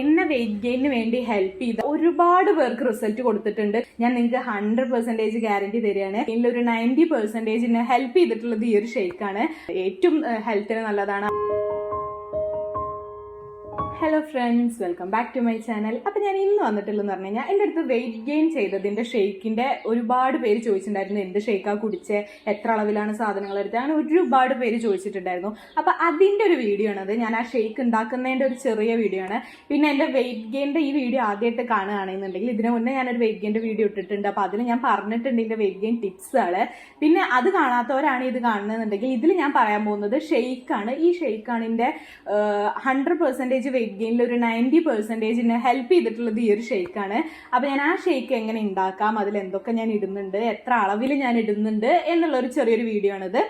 എന്നെ വെയിറ്റ് ഗെയിനിന് വേണ്ടി ഹെൽപ്പ് ചെയ്ത ഒരുപാട് പേർക്ക് റിസൾട്ട് കൊടുത്തിട്ടുണ്ട്. ഞാൻ നിങ്ങൾക്ക് ഹൺഡ്രഡ് പെർസെന്റേജ് ഗ്യാരണ്ടി തരികയാണ്. ഇതിൽ ഒരു നയന്റി പെർസെന്റേജിന് ഹെൽപ്പ് ചെയ്തിട്ടുള്ളത് ഈ ഒരു ഷെയ്ക്കാണ് ഏറ്റവും ഹെൽത്തിന് നല്ലതാണ്. Hello friends welcome back to my channel അപ്പം ഞാൻ ഇന്ന് വന്നിട്ടുള്ളതെന്ന് പറഞ്ഞു കഴിഞ്ഞാൽ എന്റെ അടുത്ത് വെയിറ്റ് ഗെയിൻ ചെയ്തതിന്റെ ഷെയ്ക്കിന്റെ ഒരുപാട് പേര് ചോദിച്ചിട്ടുണ്ടായിരുന്നു എന്ത് ഷെയ്ക്കാണ് കുടിച്ച്? എത്ര അളവിലാണ് സാധനങ്ങൾ എടുത്തത് അങ്ങനെ ഒരുപാട് പേര് ചോദിച്ചിട്ടുണ്ടായിരുന്നു. അപ്പോൾ അതിന്റെ ഒരു വീഡിയോ ആണത്. ഞാൻ ആ ഷെയ്ക്ക് ഉണ്ടാക്കുന്നതിന്റെ ഒരു ചെറിയ വീഡിയോ ആണ്. പിന്നെ എന്റെ വെയിറ്റ് ഗെയിന്റെ ഈ വീഡിയോ ആദ്യമായിട്ട് കാണുകയാണെന്നുണ്ടെങ്കിൽ ഇതിനു മുന്നേ ഞാനൊരു വെയിറ്റ് ഗെയിന്റെ വീഡിയോ ഇട്ടിട്ടുണ്ട്. അപ്പോൾ അതിൽ ഞാൻ പറഞ്ഞിട്ടുണ്ട് ഇതിന്റെ വെയിറ്റ് ഗെയിൻ ടിപ്സുകൾ പിന്നെ അത് കാണാത്തവരാണ് ഇത് കാണുന്നതെന്നുണ്ടെങ്കിൽ ഇതിൽ ഞാൻ പറയാൻ പോകുന്നത് ഷെയ്ക്കാണ്. ഈ ഷെയ്ക്കാണ് ഇതിന്റെ ഹൺഡ്രഡ് പെർസെന്റേജ് ഗെയിനിൽ ഒരു നയന്റി പെർസെന്റേജിന് ഹെൽപ്പ് ചെയ്തിട്ടുള്ളത് ഈ ഒരു ഷെയ്ക്കാണ് അപ്പോൾ ഞാൻ ആ ഷേക്ക് എങ്ങനെ ഉണ്ടാക്കാം അതിൽ എന്തൊക്കെ ഞാൻ ഇടുന്നുണ്ട്? എത്ര അളവിൽ ഞാൻ ഇടുന്നുണ്ട്? എന്നുള്ള ഒരു ചെറിയൊരു വീഡിയോ ആണിത്.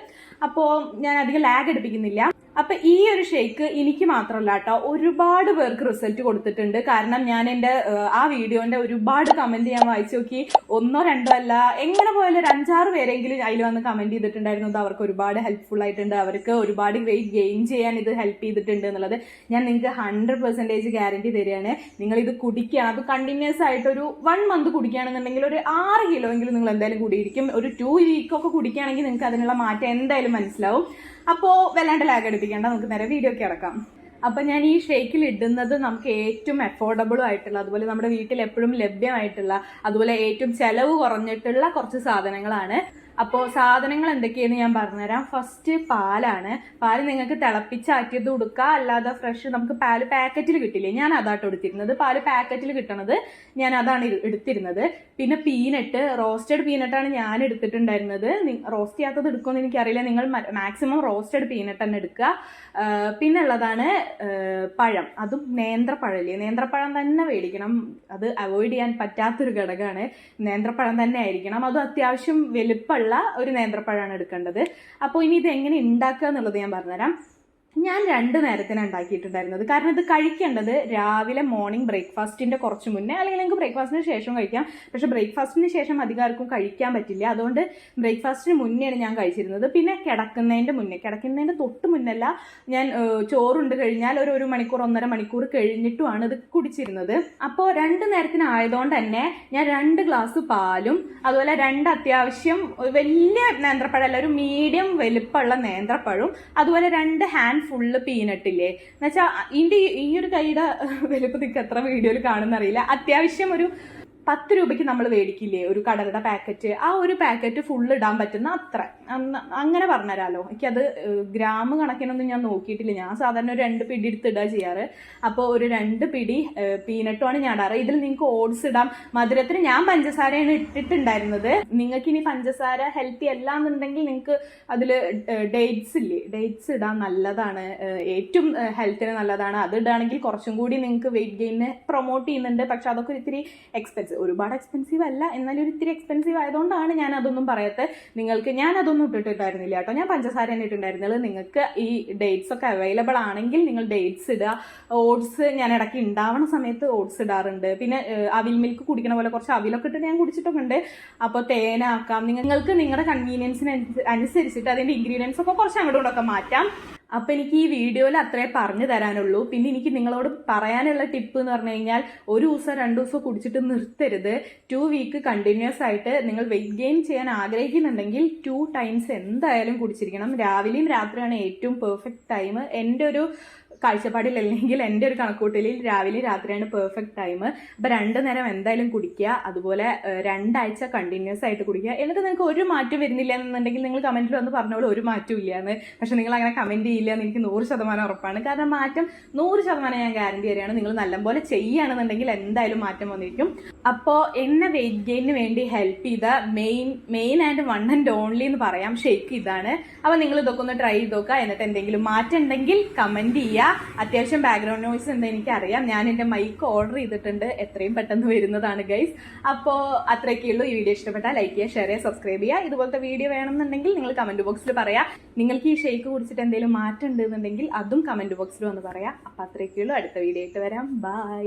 അപ്പോൾ ഞാൻ അധികം ലാഗ് എടുപ്പിക്കുന്നില്ല. അപ്പൊ ഈ ഒരു ഷേക്ക് എനിക്ക് മാത്രമല്ല കേട്ടോ ഒരുപാട് പേർക്ക് റിസൾട്ട് കൊടുത്തിട്ടുണ്ട്. കാരണം ഞാൻ എന്റെ ആ വീഡിയോന്റെ ഒരുപാട് കമന്റ് ഞാൻ വായിച്ചു നോക്കി. ഒന്നോ രണ്ടോ അല്ല എങ്ങനെ പോയാലും ഒരു അഞ്ചാറ് പേരെങ്കിലും അതിൽ വന്ന് കമന്റ് ചെയ്തിട്ടുണ്ടായിരുന്നു. അത് അവർക്ക് ഒരുപാട് ഹെൽപ്ഫുൾ ആയിട്ടുണ്ട്. അവർക്ക് ഒരുപാട് വെയിറ്റ് ഗെയിൻ ചെയ്യാൻ ഇത് ഹെൽപ്പ് ചെയ്തിട്ടുണ്ട് എന്നുള്ളത് ഞാൻ നിങ്ങൾക്ക് ഹൺഡ്രഡ് പെർസെന്റേജ് ഗ്യാരണ്ടി തരികയാണ്. നിങ്ങൾ ഇത് കുടിക്കുക. അത് കണ്ടിന്യൂസ് ആയിട്ട് ഒരു വൺ മന്ത് കുടിക്കുകയാണെന്നുണ്ടെങ്കിൽ ഒരു ആറ് കിലോ എങ്കിലും നിങ്ങൾ എന്തായാലും കൂടിയിരിക്കും. ഒരു ടു വീക്കൊക്കെ കുടിക്കുകയാണെങ്കിൽ നിങ്ങൾക്ക് അതിനുള്ള മാറ്റം എന്തായാലും മനസ്സിലാവും. അപ്പോൾ വല്ലാണ്ട് ലാഗ് എടുപ്പിക്കേണ്ട നമുക്ക് നേരെ വീഡിയോ ഒക്കെ ഇറക്കാം അപ്പം ഞാൻ ഈ ഷേക്കിൽ ഇടുന്നത് നമുക്ക് ഏറ്റവും അഫോർഡബിളും ആയിട്ടുള്ള അതുപോലെ നമ്മുടെ വീട്ടിൽ എപ്പോഴും ലഭ്യമായിട്ടുള്ള അതുപോലെ ഏറ്റവും ചെലവ് കുറഞ്ഞിട്ടുള്ള കുറച്ച് സാധനങ്ങളാണ്. അപ്പോൾ സാധനങ്ങൾ എന്തൊക്കെയെന്ന് ഞാൻ പറഞ്ഞുതരാം. ഫസ്റ്റ് പാലാണ്. പാൽ നിങ്ങൾക്ക് തിളപ്പിച്ചാറ്റിയത് കൊടുക്കുക അല്ലാതെ ഫ്രഷ് നമുക്ക് പാൽ പാക്കറ്റിൽ കിട്ടില്ലേ? ഞാൻ അതാട്ടോ എടുത്തിരുന്നത്. പാൽ പാക്കറ്റിൽ കിട്ടണത് ഞാൻ അതാണ് എടുത്തിരുന്നത്. പിന്നെ പീനട്ട് റോസ്റ്റഡ് പീനട്ടാണ് ഞാൻ എടുത്തിട്ടുണ്ടായിരുന്നത്. റോസ്റ്റ് ചെയ്യാത്തത് എടുക്കുമെന്ന് എനിക്കറിയില്ല. നിങ്ങൾ മാക്സിമം റോസ്റ്റഡ് പീനട്ട് തന്നെ എടുക്കുക പിന്നെ ഉള്ളതാണ് പഴം. അതും നേന്ത്രപ്പഴല്ലേ? നേന്ത്രപ്പഴം തന്നെ മേടിക്കണം അത് അവോയ്ഡ് ചെയ്യാൻ പറ്റാത്തൊരു ഘടകമാണ്. നേന്ത്രപ്പഴം തന്നെ ആയിരിക്കണം. അതും അത്യാവശ്യം വലുപ്പമുള്ള ഒരു നേന്ത്രപ്പഴമാണ് എടുക്കേണ്ടത്. അപ്പോൾ ഇനി ഇത് എങ്ങനെ ഉണ്ടാക്കുക എന്നുള്ളത് ഞാൻ പറഞ്ഞുതരാം. ഞാൻ രണ്ട് നേരത്തിന് ഉണ്ടാക്കിയിട്ടുണ്ടായിരുന്നത്. കാരണം ഇത് കഴിക്കേണ്ടത് രാവിലെ മോർണിംഗ് ബ്രേക്ക്ഫാസ്റ്റിന്റെ കുറച്ച് മുന്നേ അല്ലെങ്കിൽ നിങ്ങൾക്ക് ബ്രേക്ക്ഫാസ്റ്റിന് ശേഷം കഴിക്കാം. പക്ഷെ ബ്രേക്ക്ഫാസ്റ്റിന് ശേഷം അധികം ആർക്കും കഴിക്കാൻ പറ്റില്ല. അതുകൊണ്ട് ബ്രേക്ക്ഫാസ്റ്റിന് മുന്നെയാണ് ഞാൻ കഴിച്ചിരുന്നത്. പിന്നെ കിടക്കുന്നതിന്റെ മുന്നേ കിടക്കുന്നതിന്റെ തൊട്ട് മുന്നല്ല ഞാൻ ചോറുണ്ട് കഴിഞ്ഞാൽ ഒരു ഒരു മണിക്കൂർ ഒന്നര മണിക്കൂർ കഴിഞ്ഞിട്ടുമാണ് ഇത് കുടിച്ചിരുന്നത്. അപ്പോൾ രണ്ട് നേരത്തിനായതുകൊണ്ട് തന്നെ ഞാൻ രണ്ട് ഗ്ലാസ് പാലും അതുപോലെ രണ്ട് അത്യാവശ്യം വലിയ നേന്ത്രപ്പഴമല്ല ഒരു മീഡിയം വലുപ്പമുള്ള നേന്ത്രപ്പഴവും അതുപോലെ രണ്ട് ഹാൻഡ് ഫുള്ള് പീനട്ടില്ലേ എന്നുവെച്ചാൽ ഇതിന്റെ ഈ- ഒരു കൈയുടെ വലുപ്പത്തിൽ എത്ര വീഡിയോയിൽ കാണുന്നറിയില്ല. അത്യാവശ്യം ഒരു പത്ത് രൂപയ്ക്ക് നമ്മൾ മേടിക്കില്ലേ ഒരു കടലയുടെ പാക്കറ്റ്? ആ ഒരു പാക്കറ്റ് ഫുള്ള് ഇടാൻ പറ്റുന്ന അത്ര. അങ്ങനെ പറഞ്ഞുതരാമല്ലോ എനിക്കത് ഗ്രാം കണക്കിനൊന്നും ഞാൻ നോക്കിയിട്ടില്ല. ഞാൻ സാധാരണ ഒരു രണ്ട് പിടി എടുത്ത് ഇടുക ചെയ്യാറ്. അപ്പോൾ ഒരു രണ്ട് പിടി പീനട്ടുമാണ് ഞാൻ ഇടാറ്. ഇതിൽ നിങ്ങൾക്ക് ഓട്സ് ഇടാം. മധുരത്തിന് ഞാൻ പഞ്ചസാരയാണ് ഇട്ടിട്ടുണ്ടായിരുന്നത്. നിങ്ങൾക്ക് ഇനി പഞ്ചസാര ഹെൽത്തി അല്ല എന്നുണ്ടെങ്കിൽ നിങ്ങൾക്ക് അതിൽ ഡേറ്റ്സ് ഇല്ലേ? ഡേറ്റ്സ് ഇടാൻ നല്ലതാണ്. ഏറ്റവും ഹെൽത്തിന് നല്ലതാണ്. അത് ഇടുകയാണെങ്കിൽ കുറച്ചും കൂടി നിങ്ങൾക്ക് വെയിറ്റ് ഗെയിനിനെ പ്രൊമോട്ട് ചെയ്യുന്നുണ്ട്. പക്ഷെ അതൊക്കെ ഒരു ഇത്തിരി എക്സ്പെൻസീവ് ഒരുപാട് എക്സ്പെൻസീവ് അല്ല. എന്നാലും ഒരു ഇത്തിരി എക്സ്പെൻസീവ് ആയതുകൊണ്ടാണ് ഞാൻ അതൊന്നും പറയാത്തത് നിങ്ങൾക്ക് ഞാൻ അതൊന്നും ഇട്ടിട്ടുണ്ടായിരുന്നില്ല കേട്ടോ. ഞാൻ പഞ്ചസാര തന്നെ ഇട്ടിട്ടുണ്ടായിരുന്നത്. നിങ്ങൾക്ക് ഈ ഡേറ്റ്സ് ഒക്കെ അവൈലബിൾ ആണെങ്കിൽ നിങ്ങൾ ഡേറ്റ്സ് ഇടുക. ഓട്സ് ഞാൻ ഇടയ്ക്ക് ഉണ്ടാവണ സമയത്ത് ഓട്സ് ഇടാറുണ്ട്. പിന്നെ അവിൽ മിൽക്ക് കുടിക്കണ പോലെ കുറച്ച് അവിലൊക്കെ ഇട്ടിട്ട് ഞാൻ കുടിച്ചിട്ടൊക്കെ ഉണ്ട് അപ്പോൾ തേനാക്കാം നിങ്ങൾക്ക് നിങ്ങളുടെ കൺവീനിയൻസിന് അനുസരിച്ചിട്ട് അതിന്റെ ഇൻഗ്രീഡിയൻസ് ഒക്കെ കുറച്ച് അങ്ങോട്ടും ഇങ്ങോട്ടൊക്കെ മാറ്റാം. അപ്പൊ എനിക്ക് ഈ വീഡിയോയിൽ അത്രേ പറഞ്ഞു തരാനുള്ളൂ. പിന്നെ എനിക്ക് നിങ്ങളോട് പറയാനുള്ള ടിപ്പ് എന്ന് പറഞ്ഞു കഴിഞ്ഞാൽ ഒരു ദിവസം രണ്ടു ദിവസം കുടിച്ചിട്ട് നിർത്തരുത്. ടു വീക്ക് കണ്ടിന്യൂസ് ആയിട്ട് നിങ്ങൾ വെയിറ്റ് ഗെയിൻ ചെയ്യാൻ ആഗ്രഹിക്കുന്നുണ്ടെങ്കിൽ ടു ടൈംസ് എന്തായാലും കുടിച്ചിരിക്കണം. രാവിലെയും രാത്രിയാണ് ഏറ്റവും പെർഫെക്റ്റ് ടൈം എന്റെ ഒരു കാഴ്ചപ്പാടിൽ അല്ലെങ്കിൽ എന്റെ ഒരു കണക്കൂട്ടലിൽ രാവിലെ രാത്രിയാണ് പെർഫെക്റ്റ് ടൈം അപ്പം രണ്ട് നേരം എന്തായാലും കുടിക്കുക അതുപോലെ രണ്ടാഴ്ച കണ്ടിന്യൂസ് ആയിട്ട് കുടിക്കുക. എന്നിട്ട് നിങ്ങൾക്ക് ഒരു മാറ്റം വരുന്നില്ല എന്നുണ്ടെങ്കിൽ നിങ്ങൾ കമന്റിൽ വന്ന് പറഞ്ഞോളൂ ഒരു മാറ്റവും ഇല്ല എന്ന് പക്ഷെ നിങ്ങൾ അങ്ങനെ കമന്റ് ചെയ്യില്ല എന്ന് എനിക്ക് നൂറ് ശതമാനം ഉറപ്പാണ്. കാരണം മാറ്റം നൂറ് ശതമാനം ഞാൻ ഗ്യാരണ്ടി തരികയാണ്. നിങ്ങൾ നല്ലപോലെ ചെയ്യുകയാണെന്നുണ്ടെങ്കിൽ എന്തായാലും മാറ്റം വന്നിരിക്കും. അപ്പോൾ എന്നെ വെയിറ്റ് ഗെയിനിന് വേണ്ടി ഹെൽപ്പ് ചെയ്ത main main and one and only എന്ന് പറയാം. ഷേക്ക് ഇതാണ്. അപ്പോൾ നിങ്ങൾ ഇതൊക്കെ ഒന്ന് ട്രൈ ചെയ്ത് നോക്കുക. എന്നിട്ട് എന്തെങ്കിലും മാറ്റം ഉണ്ടെങ്കിൽ കമന്റ് ചെയ്യുക. അത്യാവശ്യം ബാക്ക്ഗ്രൗണ്ട് നോയ്സ് എന്താ എനിക്കറിയാം. ഞാൻ എന്റെ മൈക്ക് ഓർഡർ ചെയ്തിട്ടുണ്ട്. എത്രയും പെട്ടെന്ന് വരുന്നതാണ് ഗൈസ് അപ്പോൾ അത്രയൊക്കെ ഉള്ളൂ. ഈ വീഡിയോ ഇഷ്ടപ്പെട്ടാൽ ലൈക്ക് ചെയ്യുക ഷെയർ ചെയ്യുക സബ്സ്ക്രൈബ് ചെയ്യുക. ഇതുപോലത്തെ വീഡിയോ വേണമെന്നുണ്ടെങ്കിൽ നിങ്ങൾ കമന്റ് ബോക്സിൽ പറയാം. നിങ്ങൾക്ക് ഈ ഷേക്ക് കുടിച്ചിട്ട് എന്തെങ്കിലും മാറ്റം ഉണ്ടെന്നുണ്ടെങ്കിൽ അതും കമന്റ് ബോക്സിൽ വന്ന് പറയാം. അപ്പോൾ അത്രയൊക്കെ ഉള്ളൂ. അടുത്ത വീഡിയോ ആയിട്ട് വരാം. ബൈ